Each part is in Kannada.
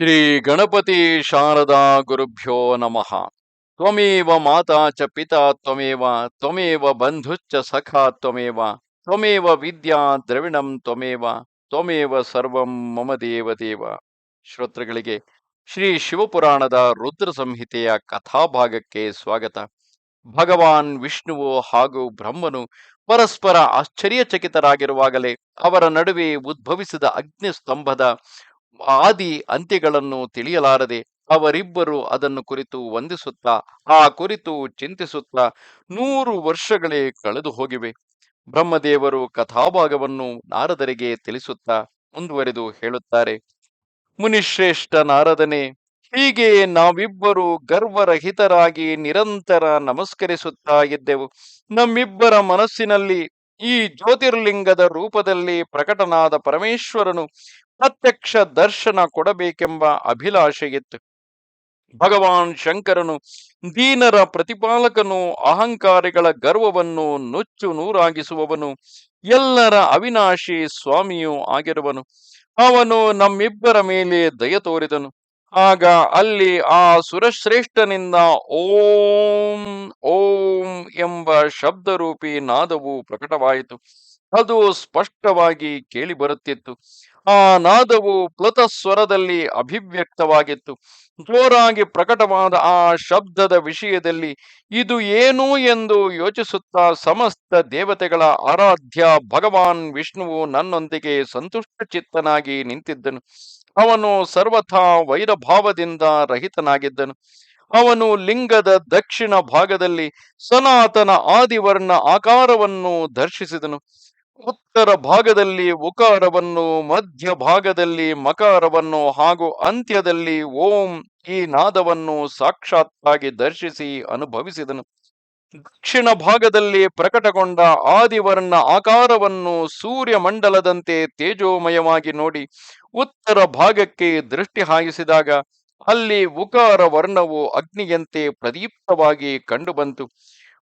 ಶ್ರೀ ಗಣಪತಿ ಶಾರದಾ ಗುರುಭ್ಯೋ ನಮಃ. ತ್ವಮೇವ ಮಾತಾ ಚ ಪಿತಾ, ತ್ವಮೇವ ತ್ವಮೇವ ಬಂಧುಶ್ಚ ಸಖಾ, ತ್ವಮೇವ ತ್ವಮೇವ ವಿದ್ಯಾ ದ್ರವಿಣಂ, ತ್ವಮೇವ ತ್ವಮೇವ ಸರ್ವಂ ಮಮ ದೇವ ದೇವ. ಶ್ರೋತೃಗಳಿಗೆ ಶ್ರೀ ಶಿವಪುರಾಣದ ರುದ್ರ ಸಂಹಿತೆಯ ಕಥಾಭಾಗಕ್ಕೆ ಸ್ವಾಗತ. ಭಗವಾನ್ ವಿಷ್ಣುವು ಹಾಗೂ ಬ್ರಹ್ಮನು ಪರಸ್ಪರ ಆಶ್ಚರ್ಯಚಕಿತರಾಗಿರುವಾಗಲೇ ಅವರ ನಡುವೆ ಉದ್ಭವಿಸಿದ ಅಗ್ನಿ ಸ್ತಂಭದ ಆದಿ ಅಂತ್ಯಗಳನ್ನು ತಿಳಿಯಲಾರದೆ ಅವರಿಬ್ಬರು ಅದನ್ನು ಕುರಿತು ವಂದಿಸುತ್ತಾ, ಆ ಕುರಿತು ಚಿಂತಿಸುತ್ತಾ ನೂರು ವರ್ಷಗಳೇ ಕಳೆದು ಹೋಗಿವೆ. ಬ್ರಹ್ಮದೇವರು ಕಥಾಭಾಗವನ್ನು ನಾರದರಿಗೆ ತಿಳಿಸುತ್ತಾ ಮುಂದುವರೆದು ಹೇಳುತ್ತಾರೆ, ಮುನಿಶ್ರೇಷ್ಠ ನಾರದನೆ, ಹೀಗೆ ನಾವಿಬ್ಬರು ಗರ್ವರಹಿತರಾಗಿ ನಿರಂತರ ನಮಸ್ಕರಿಸುತ್ತಾ ಇದ್ದೆವು. ನಮ್ಮಿಬ್ಬರ ಮನಸ್ಸಿನಲ್ಲಿ ಈ ಜ್ಯೋತಿರ್ಲಿಂಗದ ರೂಪದಲ್ಲಿ ಪ್ರಕಟನಾದ ಪರಮೇಶ್ವರನು ಪ್ರತ್ಯಕ್ಷ ದರ್ಶನ ಕೊಡಬೇಕೆಂಬ ಅಭಿಲಾಷೆ ಇತ್ತು ಭಗವಾನ್ ಶಂಕರನು ದೀನರ ಪ್ರತಿಪಾಲಕನು ಅಹಂಕಾರಿಗಳ ಗರ್ವವನ್ನು ನುಚ್ಚು ನೂರಾಗಿಸುವವನು. ಎಲ್ಲರ ಅವಿನಾಶಿ ಸ್ವಾಮಿಯೂ ಆಗಿರುವನು. ಅವನು ನಮ್ಮಿಬ್ಬರ ಮೇಲೆ ದಯ ತೋರಿದನು. ಆಗ ಅಲ್ಲಿ ಆ ಸುರಶ್ರೇಷ್ಠನಿಂದ ಓಂ ಓಂ ಎಂಬ ಶಬ್ದರೂಪಿ ನಾದವು ಪ್ರಕಟವಾಯಿತು. ಅದು ಸ್ಪಷ್ಟವಾಗಿ ಕೇಳಿ ಬರುತ್ತಿತ್ತು ಆ ನಾದವು ಪ್ಲತ ಸ್ವರದಲ್ಲಿ ಅಭಿವ್ಯಕ್ತವಾಗಿತ್ತು. ಜೋರಾಗಿ ಪ್ರಕಟವಾದ ಆ ಶಬ್ದದ ವಿಷಯದಲ್ಲಿ ಇದು ಏನು ಎಂದು ಯೋಚಿಸುತ್ತಾ ಸಮಸ್ತ ದೇವತೆಗಳ ಆರಾಧ್ಯ ಭಗವಾನ್ ವಿಷ್ಣುವು ನನ್ನೊಂದಿಗೆ ಸಂತುಷ್ಟ ಚಿತ್ತನಾಗಿ ನಿಂತಿದ್ದನು. ಅವನು ಸರ್ವಥಾ ವೈರಭಾವದಿಂದ ರಹಿತನಾಗಿದ್ದನು. ಅವನು ಲಿಂಗದ ದಕ್ಷಿಣ ಭಾಗದಲ್ಲಿ ಸನಾತನ ಆದಿವರ್ಣ ಆಕಾರವನ್ನು ದರ್ಶಿಸಿದನು. ಉತ್ತರ ಭಾಗದಲ್ಲಿ ಉಕಾರವನ್ನು, ಮಧ್ಯ ಭಾಗದಲ್ಲಿ ಮಕಾರವನ್ನು ಹಾಗೂ ಅಂತ್ಯದಲ್ಲಿ ಓಂ ಈ ನಾದವನ್ನು ಸಾಕ್ಷಾತ್ತಾಗಿ ದರ್ಶಿಸಿ ಅನುಭವಿಸಿದನು. ದಕ್ಷಿಣ ಭಾಗದಲ್ಲಿ ಪ್ರಕಟಗೊಂಡ ಆದಿವರ್ಣ ಆಕಾರವನ್ನು ಸೂರ್ಯ ಮಂಡಲದಂತೆ ತೇಜೋಮಯವಾಗಿ ನೋಡಿ ಉತ್ತರ ಭಾಗಕ್ಕೆ ದೃಷ್ಟಿ ಹಾಯಿಸಿದಾಗ ಅಲ್ಲಿ ಉಕಾರ ವರ್ಣವು ಅಗ್ನಿಯಂತೆ ಪ್ರದೀಪ್ತವಾಗಿ ಕಂಡುಬಂತು.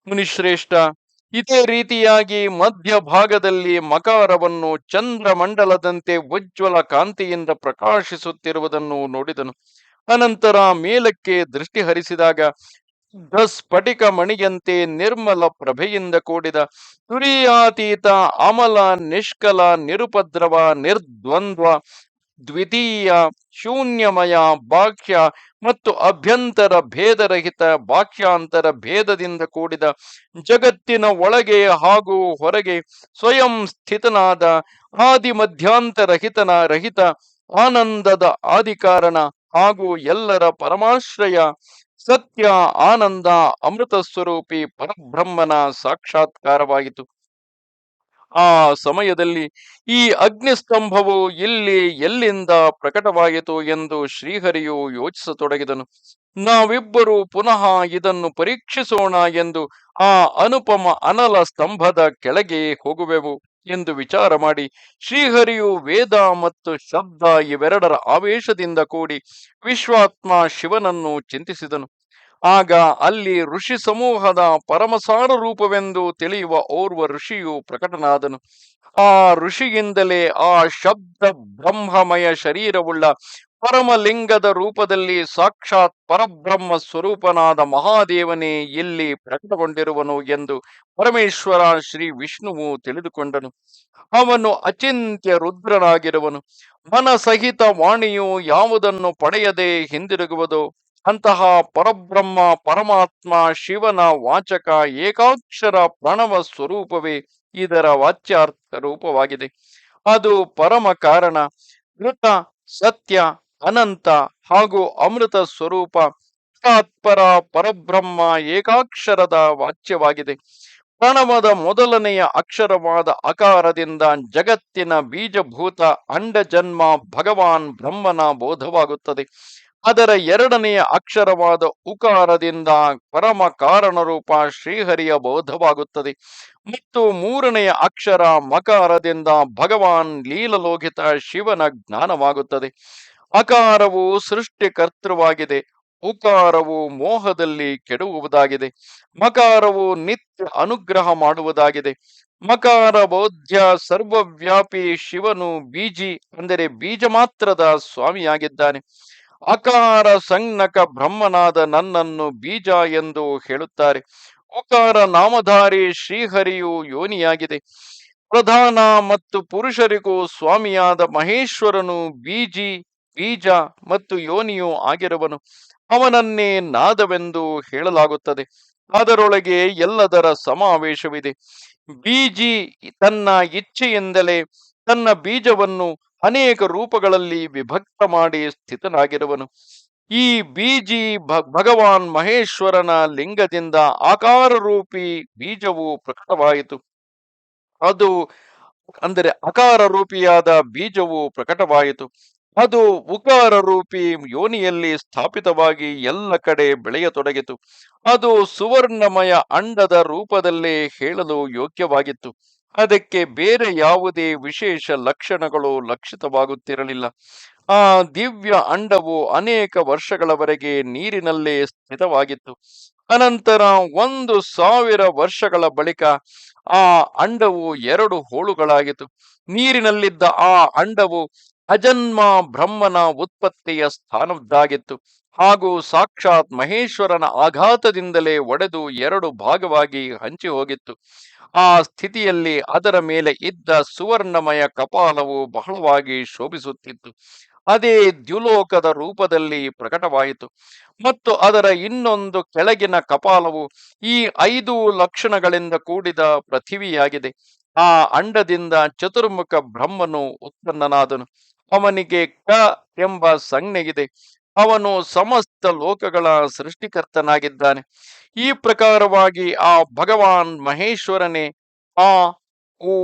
ಮುನಿಶ್ರೇಷ್ಠ ಇದೇ ರೀತಿಯಾಗಿ ಮಧ್ಯಭಾಗದಲ್ಲಿ ಮಕಾರವನ್ನು ಚಂದ್ರಮಂಡಲದಂತೆ ಉಜ್ವಲ ಕಾಂತಿಯಿಂದ ಪ್ರಕಾಶಿಸುತ್ತಿರುವುದನ್ನು ನೋಡಿದನು. ಅನಂತರ ಮೇಲಕ್ಕೆ ದೃಷ್ಟಿ ಹರಿಸಿದಾಗ ಸ್ಫಟಿಕ ಮಣಿಯಂತೆ ನಿರ್ಮಲ ಪ್ರಭೆಯಿಂದ ಕೂಡಿದ ತುರಿಯಾತೀತ ಅಮಲ ನಿಷ್ಕಲ ನಿರುಪದ್ರವ ನಿರ್ದ್ವಂದ್ವ ದ್ವಿತೀಯ ಶೂನ್ಯಮಯ ಬಾಹ್ಯ ಮತ್ತು ಅಭ್ಯಂತರ ಭೇದರಹಿತ ಬಾಹ್ಯಾಂತರ ಭೇದದಿಂದ ಕೂಡಿದ ಜಗತ್ತಿನ ಒಳಗೆ ಹಾಗೂ ಹೊರಗೆ ಸ್ವಯಂ ಸ್ಥಿತನಾದ ಆದಿ ಮಧ್ಯಾಂತರಹಿತನ ರಹಿತ ಆನಂದದ ಆದಿಕಾರಣ ಹಾಗೂ ಎಲ್ಲರ ಪರಮಾಶ್ರಯ ಸತ್ಯ ಆನಂದ ಅಮೃತ ಸ್ವರೂಪಿ ಪರಬ್ರಹ್ಮನ ಸಾಕ್ಷಾತ್ಕಾರವಾಯಿತು ಆ ಸಮಯದಲ್ಲಿ ಈ ಅಗ್ನಿಸ್ತಂಭವು ಇಲ್ಲಿ ಎಲ್ಲಿಂದ ಪ್ರಕಟವಾಯಿತು ಎಂದು ಶ್ರೀಹರಿಯು ಯೋಚಿಸತೊಡಗಿದನು. ನಾವಿಬ್ಬರು ಪುನಃ ಇದನ್ನು ಪರೀಕ್ಷಿಸೋಣ ಎಂದು ಆ ಅನುಪಮ ಅನಲ ಸ್ತಂಭದ ಕೆಳಗೆ ಹೋಗುವೆವು ಎಂದು ವಿಚಾರ ಮಾಡಿ ಶ್ರೀಹರಿಯು ವೇದ ಮತ್ತು ಶಬ್ದ ಇವೆರಡರ ಆವೇಶದಿಂದ ಕೂಡಿ ವಿಶ್ವಾತ್ಮ ಶಿವನನ್ನು ಚಿಂತಿಸಿದನು. ಆಗ ಅಲ್ಲಿ ಋಷಿ ಸಮೂಹದ ಪರಮಸಾರ ರೂಪವೆಂದು ತಿಳಿಯುವ ಓರ್ವ ಋಷಿಯು ಪ್ರಕಟನಾದನು. ಆ ಋಷಿಯಿಂದಲೇ ಆ ಶಬ್ದ ಬ್ರಹ್ಮಮಯ ಶರೀರವುಳ್ಳ ಪರಮಲಿಂಗದ ರೂಪದಲ್ಲಿ ಸಾಕ್ಷಾತ್ ಪರಬ್ರಹ್ಮ ಸ್ವರೂಪನಾದ ಮಹಾದೇವನೇ ಇಲ್ಲಿ ಪ್ರಕಟಗೊಂಡಿರುವನು ಎಂದು ಪರಮೇಶ್ವರ ಶ್ರೀ ವಿಷ್ಣುವು ತಿಳಿದುಕೊಂಡನು. ಅವನು ಅಚಿಂತ್ಯ ರುದ್ರನಾಗಿರುವನು. ಮನಸಹಿತ ವಾಣಿಯು ಯಾವುದನ್ನು ಪಡೆಯದೆ ಹಿಂದಿರುಗುವುದೋ ಅಂತಹ ಪರಬ್ರಹ್ಮ, ಪರಮಾತ್ಮ, ಶಿವನ ವಾಚಕ, ಏಕಾಕ್ಷರ ಪ್ರಣವ ಸ್ವರೂಪವೇ ಇದರ ವಾಚ್ಯಾರ್ಥ ರೂಪವಾಗಿದೆ. ಅದು ಪರಮ ಕಾರಣ. ಋತ ಸತ್ಯ, ಅನಂತ ಹಾಗೂ ಅಮೃತ ಸ್ವರೂಪ ತಾತ್ಪರ ಪರಬ್ರಹ್ಮ ಏಕಾಕ್ಷರದ ವಾಚ್ಯವಾಗಿದೆ. ಪ್ರಣವದ ಮೊದಲನೆಯ ಅಕ್ಷರವಾದ ಅಕಾರದಿಂದ ಜಗತ್ತಿನ ಬೀಜಭೂತ ಅಂಡಜನ್ಮ ಭಗವಾನ್ ಬ್ರಹ್ಮನ ಬೋಧವಾಗುತ್ತದೆ. ಅದರ ಎರಡನೆಯ ಅಕ್ಷರವಾದ ಉಕಾರದಿಂದ ಪರಮ ಕಾರಣ ರೂಪ ಶ್ರೀಹರಿಯ ಬೋಧವಾಗುತ್ತದೆ. ಮತ್ತು ಮೂರನೆಯ ಅಕ್ಷರ ಮಕಾರದಿಂದ ಭಗವಾನ್ ಲೀಲಲೋಹಿತ ಶಿವನ ಜ್ಞಾನವಾಗುತ್ತದೆ. ಅಕಾರವು ಸೃಷ್ಟಿಕರ್ತೃವಾಗಿದೆ, ಉಕಾರವು ಮೋಹದಲ್ಲಿ ಕೆಡುವುದಾಗಿದೆ ಮಕಾರವು ನಿತ್ಯ ಅನುಗ್ರಹ ಮಾಡುವುದಾಗಿದೆ, ಮಕಾರ ಬೋಧ್ಯ ಸರ್ವವ್ಯಾಪಿ ಶಿವನು ಬೀಜಿ, ಅಂದರೆ ಬೀಜ ಮಾತ್ರದ ಸ್ವಾಮಿಯಾಗಿದ್ದಾನೆ. ಅಕಾರ ಸಂಜ್ಞಕ ಬ್ರಹ್ಮನಾದ ನನ್ನನ್ನು ಬೀಜ ಎಂದು ಹೇಳುತ್ತಾರೆ. ಓಕಾರ ನಾಮಧಾರಿ ಶ್ರೀಹರಿಯು ಯೋನಿಯಾಗಿದೆ. ಪ್ರಧಾನ ಮತ್ತು ಪುರುಷರಿಗೂ ಸ್ವಾಮಿಯಾದ ಮಹೇಶ್ವರನು ಬೀಜಿ, ಬೀಜ ಮತ್ತು ಯೋನಿಯು ಆಗಿರುವನು. ಅವನನ್ನೇ ನಾದವೆಂದು ಹೇಳಲಾಗುತ್ತದೆ. ಅದರೊಳಗೆ ಎಲ್ಲದರ ಸಮಾವೇಶವಿದೆ. ಬೀಜಿ ತನ್ನ ಇಚ್ಛೆಯಿಂದಲೇ ತನ್ನ ಬೀಜವನ್ನು ಅನೇಕ ರೂಪಗಳಲ್ಲಿ ವಿಭಕ್ತ ಮಾಡಿ ಸ್ಥಿತನಾಗಿರುವನು. ಈ ಬೀಜಿ ಭಗವಾನ್ ಮಹೇಶ್ವರನ ಲಿಂಗದಿಂದ ಆಕಾರ ರೂಪಿ ಬೀಜವು ಪ್ರಕಟವಾಯಿತು. ಅದು ಅಂದರೆ ಅಕಾರ ರೂಪಿಯಾದ ಬೀಜವು ಪ್ರಕಟವಾಯಿತು. ಅದು ಉಕಾರ ರೂಪಿ ಯೋನಿಯಲ್ಲಿ ಸ್ಥಾಪಿತವಾಗಿ ಎಲ್ಲ ಕಡೆ ಬೆಳೆಯತೊಡಗಿತು. ಅದು ಸುವರ್ಣಮಯ ಅಂಡದ ರೂಪದಲ್ಲೇ ಹೇಳಲು ಯೋಗ್ಯವಾಗಿತ್ತು. ಅದಕ್ಕೆ ಬೇರೆ ಯಾವುದೇ ವಿಶೇಷ ಲಕ್ಷಣಗಳು ಲಕ್ಷಿತವಾಗುತ್ತಿರಲಿಲ್ಲ. ಆ ದಿವ್ಯ ಅಂಡವು ಅನೇಕ ವರ್ಷಗಳವರೆಗೆ ನೀರಿನಲ್ಲೇ ಸ್ಥಿತವಾಗಿತ್ತು. ಅನಂತರ ಒಂದು ಸಾವಿರ ವರ್ಷಗಳ ಬಳಿಕ ಆ ಅಂಡವು ಎರಡು ಹೋಳುಗಳಾಗಿತ್ತು. ನೀರಿನಲ್ಲಿದ್ದ ಆ ಅಂಡವು ಅಜನ್ಮ ಬ್ರಹ್ಮನ ಉತ್ಪತ್ತಿಯ ಸ್ಥಾನದ್ದಾಗಿತ್ತು. ಹಾಗೂ ಸಾಕ್ಷಾತ್ ಮಹೇಶ್ವರನ ಆಘಾತದಿಂದಲೇ ಒಡೆದು ಎರಡು ಭಾಗವಾಗಿ ಹಂಚಿ ಹೋಗಿತ್ತು ಆ ಸ್ಥಿತಿಯಲ್ಲಿ ಅದರ ಮೇಲೆ ಇದ್ದ ಸುವರ್ಣಮಯ ಕಪಾಲವು ಬಹಳವಾಗಿ ಶೋಭಿಸುತ್ತಿತ್ತು. ಅದೇ ದ್ಯುಲೋಕದ ರೂಪದಲ್ಲಿ ಪ್ರಕಟವಾಯಿತು. ಮತ್ತು ಅದರ ಇನ್ನೊಂದು ಕೆಳಗಿನ ಕಪಾಲವು ಈ ಐದು ಲಕ್ಷಣಗಳಿಂದ ಕೂಡಿದ ಪೃಥಿವಿಯಾಗಿದೆ. ಆ ಅಂಡದಿಂದ ಚತುರ್ಮುಖ ಬ್ರಹ್ಮನು ಉತ್ಪನ್ನನಾದನು. ಅವನಿಗೆ ಕ ಎಂಬ ಸಂಜ್ಞೆಗಿದೆ ಅವನು ಸಮಸ್ತ ಲೋಕಗಳ ಸೃಷ್ಟಿಕರ್ತನಾಗಿದ್ದಾನೆ. ಈ ಪ್ರಕಾರವಾಗಿ ಆ ಭಗವಾನ್ ಮಹೇಶ್ವರನೇ ಆ, ಉ,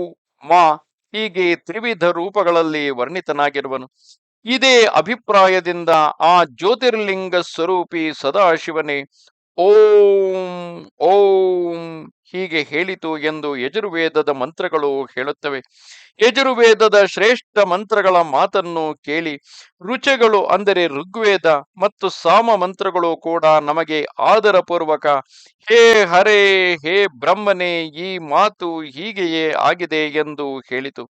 ಮಾ ಹೀಗೆ ತ್ರಿವಿಧ ರೂಪಗಳಲ್ಲಿ ವರ್ಣಿತನಾಗಿರುವನು. ಇದೇ ಅಭಿಪ್ರಾಯದಿಂದ ಆ ಜ್ಯೋತಿರ್ಲಿಂಗ ಸ್ವರೂಪಿ ಸದಾಶಿವನೇ ಓಂ ಓಂ ಹೀಗೆ ಹೇಳಿತು ಎಂದು ಯಜುರ್ವೇದದ ಮಂತ್ರಗಳು ಹೇಳುತ್ತವೆ. ಯಜುರ್ವೇದದ ಶ್ರೇಷ್ಠ ಮಂತ್ರಗಳ ಮಾತನ್ನು ಕೇಳಿ ರುಚಗಳು ಅಂದರೆ ಋಗ್ವೇದ ಮತ್ತು ಸಾಮ ಮಂತ್ರಗಳು ಕೂಡ ನಮಗೆ ಆದರಪೂರ್ವಕ ಹೇ ಹರೇ ಹೇ ಬ್ರಹ್ಮನೇ ಈ ಮಾತು ಹೀಗೆಯೇ ಆಗಿದೆ ಎಂದು ಹೇಳಿತು.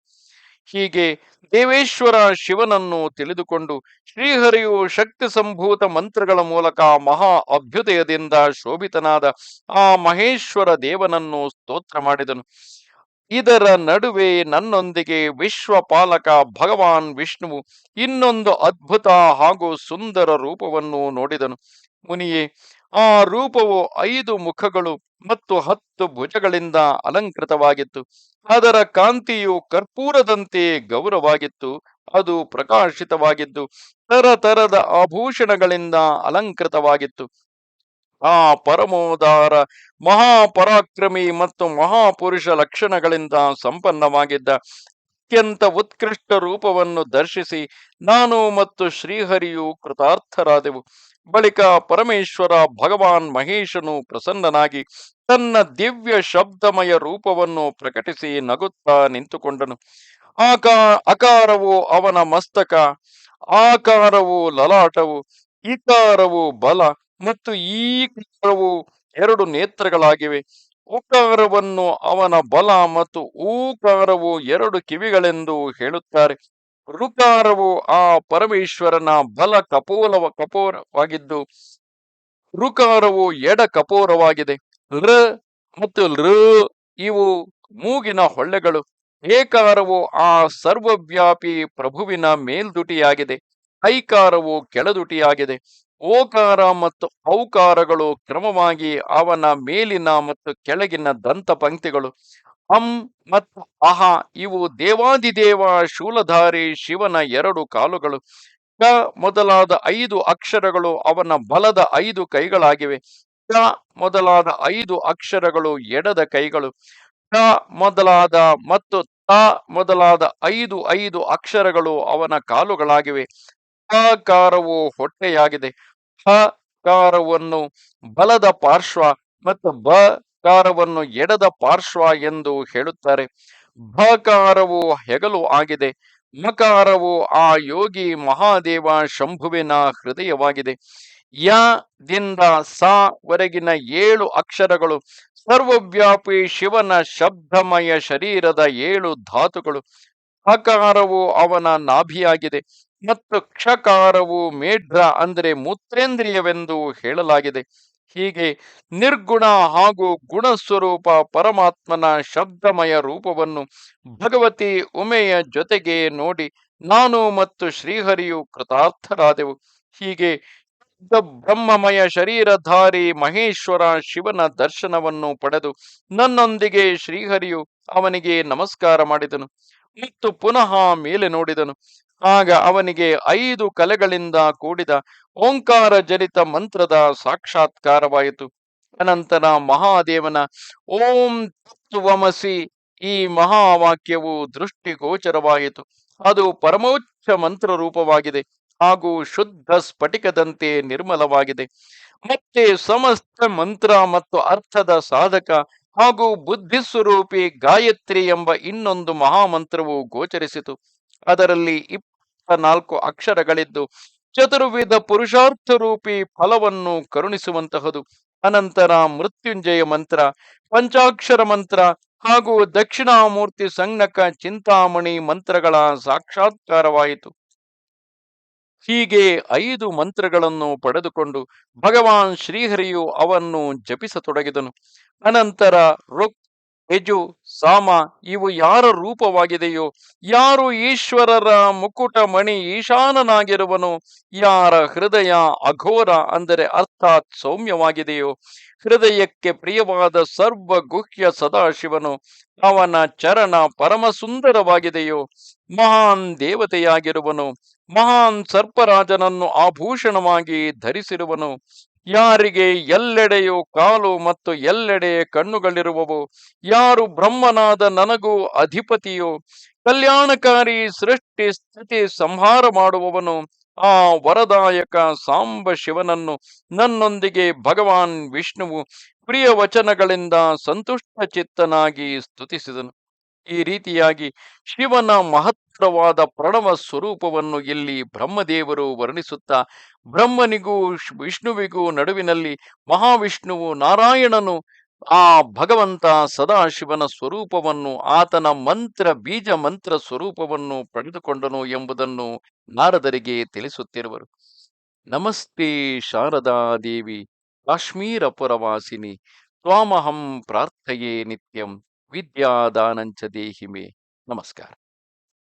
ಹೀಗೆ ದೇವೇಶ್ವರ ಶಿವನನ್ನು ತಿಳಿದುಕೊಂಡು ಶ್ರೀಹರಿಯು ಶಕ್ತಿ ಸಂಭೂತ ಮಂತ್ರಗಳ ಮೂಲಕ ಮಹಾ ಅಭ್ಯುದಯದಿಂದ ಶೋಭಿತನಾದ ಆ ಮಹೇಶ್ವರ ದೇವನನ್ನು ಸ್ತೋತ್ರ ಮಾಡಿದನು. ಇದರ ನಡುವೆ ನನ್ನೊಂದಿಗೆ ವಿಶ್ವಪಾಲಕ ಭಗವಾನ್ ವಿಷ್ಣುವು ಇನ್ನೊಂದು ಅದ್ಭುತ ಹಾಗೂ ಸುಂದರ ರೂಪವನ್ನು ನೋಡಿದನು. ಮುನಿಯೇ ಆ ರೂಪವು ಐದು ಮುಖಗಳು ಮತ್ತು ಹತ್ತು ಭುಜಗಳಿಂದ ಅಲಂಕೃತವಾಗಿತ್ತು. ಅದರ ಕಾಂತಿಯು ಕರ್ಪೂರದಂತೆ ಗೌರವಾಗಿತ್ತು. ಅದು ಪ್ರಕಾಶಿತವಾಗಿದ್ದು, ತರತರದ ಆಭೂಷಣಗಳಿಂದ ಅಲಂಕೃತವಾಗಿತ್ತು. ಆ ಪರಮೋದಾರ, ಮಹಾಪರಾಕ್ರಮಿ ಮತ್ತು ಮಹಾಪುರುಷ ಲಕ್ಷಣಗಳಿಂದ ಸಂಪನ್ನವಾಗಿದ್ದ ಅತ್ಯಂತ ಉತ್ಕೃಷ್ಟ ರೂಪವನ್ನು ದರ್ಶಿಸಿ, ನಾನು ಮತ್ತು ಶ್ರೀಹರಿಯು ಕೃತಾರ್ಥರಾದೆವು. ಬಳಿಕ ಪರಮೇಶ್ವರ ಭಗವಾನ್ ಮಹೇಶನು ಪ್ರಸನ್ನನಾಗಿ ತನ್ನ ದಿವ್ಯ ಶಬ್ದಮಯ ರೂಪವನ್ನು ಪ್ರಕಟಿಸಿ ನಗುತ್ತಾ ನಿಂತುಕೊಂಡನು. ಆಕಾ, ಅಕಾರವು ಅವನ ಮಸ್ತಕ, ಆಕಾರವು ಲಲಾಟವು, ಇಕಾರವು ಬಲ ಮತ್ತು ಈ ಕಾರವು ಎರಡು ನೇತ್ರಗಳಾಗಿವೆ. ಉಕಾರವನ್ನು ಅವನ ಬಲ ಮತ್ತು ಊಕಾರವು ಎರಡು ಕಿವಿಗಳೆಂದು ಹೇಳುತ್ತಾರೆ. ಋಕಾರವು ಆ ಪರಮೇಶ್ವರನ ಬಲ ಕಪೋಲವ ಕಪೋರವಾಗಿದ್ದು ಋಕಾರವು ಎಡ ಕಪೋರವಾಗಿದೆ. ಋ ಮತ್ತು ಋ ಇವು ಮೂಗಿನ ಹೊಳ್ಳೆಗಳು. ಏಕಾರವು ಆ ಸರ್ವವ್ಯಾಪಿ ಪ್ರಭುವಿನ ಮೇಲ್ದುಟಿಯಾಗಿದೆ. ಐಕಾರವು ಕೆಳದುಟಿಯಾಗಿದೆ. ಓಕಾರ ಮತ್ತು ಔಕಾರಗಳು ಕ್ರಮವಾಗಿ ಅವನ ಮೇಲಿನ ಮತ್ತು ಕೆಳಗಿನ ದಂತ ಪಂಕ್ತಿಗಳು ಅಂ ಮತ್ತು ಅಹ ಇವು ದೇವಾದಿದೇವ ಶೂಲಧಾರಿ ಶಿವನ ಎರಡು ಕಾಲುಗಳು. ಕ ಮೊದಲಾದ ಐದು ಅಕ್ಷರಗಳು ಅವನ ಬಲದ ಐದು ಕೈಗಳಾಗಿವೆ. ಕ ಮೊದಲಾದ ಐದು ಅಕ್ಷರಗಳು ಎಡದ ಕೈಗಳು. ಕ ಮೊದಲಾದ ಮತ್ತು ತ ಮೊದಲಾದ ಐದು ಐದು ಅಕ್ಷರಗಳು ಅವನ ಕಾಲುಗಳಾಗಿವೆ. ಕಾರವು ಹೊಟ್ಟೆಯಾಗಿದೆ. ಹ ಕಾರವನ್ನು ಬಲದ ಪಾರ್ಶ್ವ ಮತ್ತು ಬ ಕಾರವನ್ನು ಎಡದ ಪಾರ್ಶ್ವ ಎಂದು ಹೇಳುತ್ತಾರೆ. ಬಕಾರವು ಹೆಗಲು ಆಗಿದೆ. ಮಕಾರವು ಆ ಯೋಗಿ ಮಹಾದೇವ ಶಂಭುವಿನ ಹೃದಯವಾಗಿದೆ. ಯ ದಿಂದ ಸ ವರೆಗಿನ ಏಳು ಅಕ್ಷರಗಳು, ಸರ್ವವ್ಯಾಪಿ ಶಿವನ ಶಬ್ದಮಯ ಶರೀರದ ಏಳು ಧಾತುಗಳು, ಹಕಾರವು ಅವನ ನಾಭಿಯಾಗಿದೆ ಮತ್ತು ಕ್ಷಕಾರವು ಮೇಢ್ರ ಅಂದರೆ ಮೂತ್ರೇಂದ್ರಿಯವೆಂದು ಹೇಳಲಾಗಿದೆ. ಹೀಗೆ ನಿರ್ಗುಣ ಹಾಗೂ ಗುಣಸ್ವರೂಪ ಪರಮಾತ್ಮನ ಶಬ್ದಮಯ ರೂಪವನ್ನು ಭಗವತಿ ಉಮೆಯ ಜೊತೆಗೆ ನೋಡಿ ನಾನು ಮತ್ತು ಶ್ರೀಹರಿಯು ಕೃತಾರ್ಥರಾದೆವು. ಹೀಗೆ ಬ್ರಹ್ಮಮಯ ಶರೀರಧಾರಿ ಮಹೇಶ್ವರ ಶಿವನ ದರ್ಶನವನ್ನು ಪಡೆದು ನನ್ನೊಂದಿಗೆ ಶ್ರೀಹರಿಯು ಅವನಿಗೆ ನಮಸ್ಕಾರ ಮಾಡಿದನು. ಮತ್ತು ಪುನಃ ಮೇಲೆ ನೋಡಿದನು. ಆಗ ಅವನಿಗೆ ಐದು ಕಲೆಗಳಿಂದ ಕೂಡಿದ ಓಂಕಾರ ಜನಿತ ಮಂತ್ರದ ಸಾಕ್ಷಾತ್ಕಾರವಾಯಿತು. ಅನಂತರ ಮಹಾದೇವನ ಓಂ ತತ್ವಮಸಿ ಈ ಮಹಾವಾಕ್ಯವು ದೃಷ್ಟಿಗೋಚರವಾಯಿತು. ಅದು ಪರಮೋಚ್ಚ ಮಂತ್ರ ರೂಪವಾಗಿದೆ ಹಾಗೂ ಶುದ್ಧ ಸ್ಫಟಿಕದಂತೆ ನಿರ್ಮಲವಾಗಿದೆ. ಮತ್ತೆ ಸಮಸ್ತ ಮಂತ್ರ ಮತ್ತು ಅರ್ಥದ ಸಾಧಕ ಹಾಗೂ ಬುದ್ಧಿ ಸ್ವರೂಪಿ ಗಾಯತ್ರಿ ಎಂಬ ಇನ್ನೊಂದು ಮಹಾಮಂತ್ರವು ಗೋಚರಿಸಿತು. ಅದರಲ್ಲಿ ಇಪ್ಪತ್ತ ನಾಲ್ಕು ಅಕ್ಷರಗಳಿದ್ದು ಚತುರ್ವಿಧ ಪುರುಷಾರ್ಥ ರೂಪಿ ಫಲವನ್ನು ಕರುಣಿಸುವಂತಹದು. ಅನಂತರ ಮೃತ್ಯುಂಜಯ ಮಂತ್ರ, ಪಂಚಾಕ್ಷರ ಮಂತ್ರ ಹಾಗೂ ದಕ್ಷಿಣಾಮೂರ್ತಿ ಸಂಜ್ಞಕ ಚಿಂತಾಮಣಿ ಮಂತ್ರಗಳ ಸಾಕ್ಷಾತ್ಕಾರವಾಯಿತು. ಹೀಗೆ ಐದು ಮಂತ್ರಗಳನ್ನು ಪಡೆದುಕೊಂಡು ಭಗವಾನ್ ಶ್ರೀಹರಿಯು ಅವನ್ನು ಜಪಿಸತೊಡಗಿದನು. ಅನಂತರ ಯಜು ಸಾಮ, ಇವು ಯಾರ ರೂಪವಾಗಿದೆಯೋ? ಯಾರು ಈಶ್ವರರ ಮುಕುಟ ಮಣಿ ಈಶಾನನಾಗಿರುವನು? ಯಾರ ಹೃದಯ ಅಘೋರ ಅಂದರೆ ಅರ್ಥಾತ್ ಸೌಮ್ಯವಾಗಿದೆಯೋ? ಹೃದಯಕ್ಕೆ ಪ್ರಿಯವಾದ ಸರ್ವ ಗುಹ್ಯ ಸದಾಶಿವನು, ಅವನ ಚರಣ ಪರಮ ಸುಂದರವಾಗಿದೆಯೋ ಮಹಾನ್ ದೇವತೆಯಾಗಿರುವನು, ಮಹಾನ್ ಸರ್ಪರಾಜನನ್ನು ಆಭೂಷಣವಾಗಿ ಧರಿಸಿರುವನು ಯಾರಿಗೆ ಎಲ್ಲೆಡೆಯೂ ಕಾಲು ಮತ್ತು ಎಲ್ಲೆಡೆ ಕಣ್ಣುಗಳಿರುವವು? ಯಾರು ಬ್ರಹ್ಮನಾದ ನನಗೂ ಅಧಿಪತಿಯೋ? ಕಲ್ಯಾಣಕಾರಿ ಸೃಷ್ಟಿ ಸ್ಥಿತಿ ಸಂಹಾರ ಮಾಡುವವನು? ಆ ವರದಾಯಕ ಸಾಂಬ ಶಿವನನ್ನು ನನ್ನೊಂದಿಗೆ ಭಗವಾನ್ ವಿಷ್ಣುವು ಪ್ರಿಯ ವಚನಗಳಿಂದ ಸಂತುಷ್ಟ ಚಿತ್ತನಾಗಿ ಸ್ತುತಿಸಿದನು. ಈ ರೀತಿಯಾಗಿ ಶಿವನ ಮಹತ್ತರವಾದ ಪ್ರಣವ ಸ್ವರೂಪವನ್ನು ಇಲ್ಲಿ ಬ್ರಹ್ಮದೇವರು ವರ್ಣಿಸುತ್ತಾ, ಬ್ರಹ್ಮನಿಗೂ ವಿಷ್ಣುವಿಗೂ ನಡುವಿನಲ್ಲಿ ಮಹಾವಿಷ್ಣುವು ನಾರಾಯಣನು, ಆ ಭಗವಂತ ಸದಾಶಿವನ ಸ್ವರೂಪವನ್ನು, ಆತನ ಮಂತ್ರ ಬೀಜ ಮಂತ್ರ ಸ್ವರೂಪವನ್ನು ಪಡೆದುಕೊಂಡನು ಎಂಬುದನ್ನು ನಾರದರಿಗೆ ತಿಳಿಸುತ್ತಿರುವರು. ನಮಸ್ತೆ ಶಾರದಾ ದೇವಿ, ಕಾಶ್ಮೀರ ಪುರವಾಸಿನಿ, ತ್ವಾಮಹಂ ಪ್ರಾರ್ಥಯೇ ನಿತ್ಯಂ, ವಿದ್ಯಾದಾನಂಚ ದೇಹಿಮೆ. ನಮಸ್ಕಾರ.